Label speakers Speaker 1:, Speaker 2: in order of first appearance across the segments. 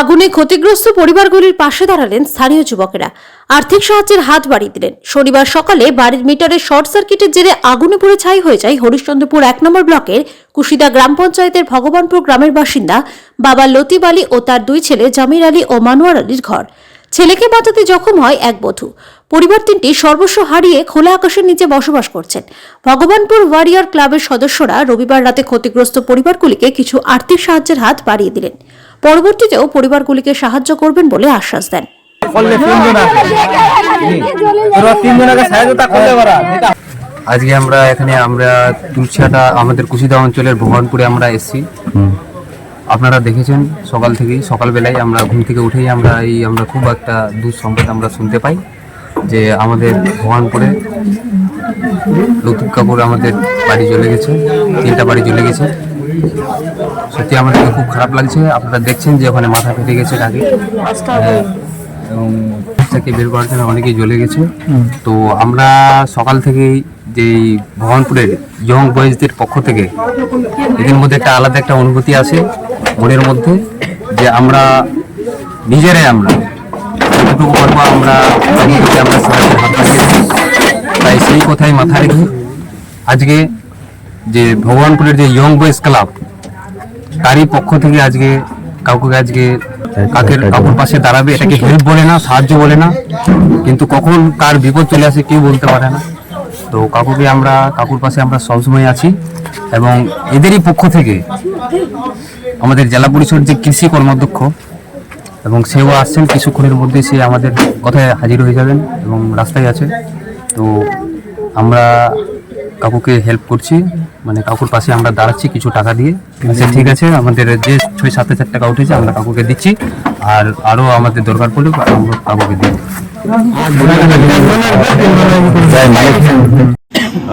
Speaker 1: আগুনে ক্ষতিগ্রস্ত পরিবারগুলির পাশে দাঁড়ালেন স্থানীয় যুবকেরা। আর্থিক সাহায্যের হাত বাড়িয়ে দিলেন। শনিবার সকালে বাড়ির মিটারে শর্ট সার্কিটের জেরে আগুনে পুড়ে ছাই হয়ে যায় হরিশ্চন্দ্রপুর এক নম্বর ব্লকের কুশিদা গ্রাম পঞ্চায়েতের ভগবানপুর গ্রামের বাসিন্দা বাবা লতিব আলী ও তার দুই ছেলে জামির আলী ও মানোয়ার আলীর ঘর। ছেলেকে বাঁচাতে জখম হয় এক বধূ। পরিবার তিনটি সর্বস্ব হারিয়ে খোলা আকাশের নিচে বসবাস করছেন। ভগবানপুর ওয়ারিয়ার ক্লাবের সদস্যরা রবিবার রাতে ক্ষতিগ্রস্ত পরিবারগুলিকে কিছু আর্থিক সাহায্যের হাত বাড়িয়ে দিলেন। পরবর্তীতেও পরিবারগুলিকে সাহায্য করবেন বলে আশ্বাস দেন।
Speaker 2: আজকে আমরা এখানে আমরা তুলছিয়াটা আমাদের কুশিদা অঞ্চলের ভগবানপুরে আমরা এসেছি। আপনারা দেখেছেন সকাল থেকেই সকালবেলায় আমরা ঘুম থেকে উঠেই আমরা এই আমরা খুব একটা দুঃসংবাদ আমরা শুনতে পাই যে আমাদের ভগবানপুরে লতুফ কাপুর আমাদের বাড়ি চলে গেছে তিনটা বাড়ি চলে গেছে। সত্যি আমাদেরকে খুব খারাপ লাগছে। আপনারা দেখছেন যে ওখানে মাথা ফেটে গেছে আগে এবং থেকে বের করার জন্য অনেকেই জ্বলে গেছে। তো আমরা সকাল থেকেই যে ভগবানপুরের ইয়ং বয়েজদের পক্ষ থেকে এদের মধ্যে একটা আলাদা একটা অনুভূতি আছে মনের মধ্যে যে আমরা নিজেরাই আমরা যতটুকু পারব আমরা আমরা সাহায্যের হাত দিই। তাই সেই কথাই মাথায় রেখে আজকে যে ভগবানপুরের যে ইয়ং বয়েজ ক্লাব তারই পক্ষ থেকে আজকে কাউকে আজকে কাকের কাকুর পাশে দাঁড়াবে এটাকে হেল্প বলে না সাহায্য বলে না। কিন্তু কখন কার বিপদ চলে আসে কেউ বলতে পারে না। তো কাকুকে আমরা কাকুর পাশে আমরা সবসময় আছি এবং এদেরই পক্ষ থেকে আমাদের জেলা পরিষদ যে কৃষি কর্মাধ্যক্ষ এবং সেও আসছেন কিছুক্ষণের মধ্যে সে আমাদের কথায় হাজির হয়ে যাবেন এবং রাস্তায় আছে। তো আমরা কাকুকে হেল্প করছি। মানে কাকুর পাশে আমরা দাঁড়াচ্ছি কিছু টাকা দিয়ে। আচ্ছা ঠিক আছে, আমাদের যে ছয় সাত হাজার টাকা উঠেছে, আমরা কাকুকে দিচ্ছি। আর আরও আমাদের দরকার পড়লে আমরা কাকুকে দিই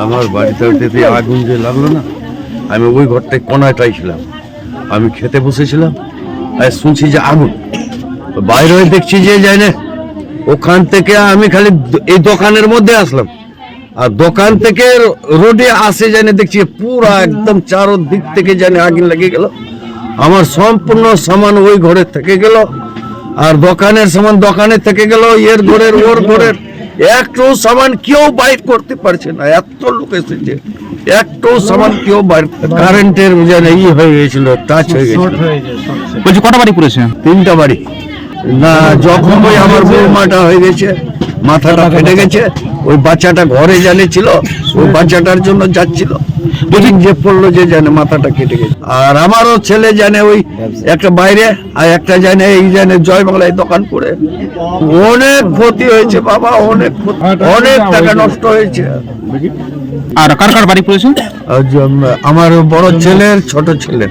Speaker 3: আমার বাড়িতে ওইটাতে আগুন যে লাগল না, আমি ওই ঘরটায় কোনাটাই ছিলাম। আমি খেতে বসেছিলাম, আর শুনছি যে আগুন। বাইরে দেখছি যে যাই না ওখান থেকে আমি খালি এই দোকানের মধ্যে আসলাম। আর দোকান থেকে রোডে আসে জানে দেখছি পুরো একদম চারো দিক থেকে জানে আগুন লেগে গেল। আমার সম্পূর্ণ সামান ওই ঘরে থেকে গেল আর দোকানের সামান দোকানে থেকে গেল এর ঘরের ওর ঘরের। একটু সামান কেউ বাইর করতে পারছে না এত লোক এসেছে। একটু সামান কেউ বাইর কারেন্টের যেন ই হয়ে গেছিল টাচ হয়ে গেছিল।
Speaker 4: বলছি কটা বাড়ি পড়েছে?
Speaker 3: তিনটা বাড়ি। না যখন ওই আমার বৌমাটা হয়ে গেছে মাথাটা ফেটে গেছে। ওই বাচ্চাটা ঘরে জানে ছিল ওই বাচ্চাটার জন্য যাচ্ছিল। যে পড়ল যে জানে মাথাটা কেটে গেছে। আর আমারও ছেলে জানে ওই একটা বাইরে আর একটা জানে এই জানে জয় বাংলায় দোকান করে। অনেক ক্ষতি হয়েছে বাবা অনেক ক্ষতি- অনেক টাকা নষ্ট হয়েছে।
Speaker 4: আর কার কার বাড়ি পড়েছে?
Speaker 3: আমার বড় ছেলের ছোট ছেলের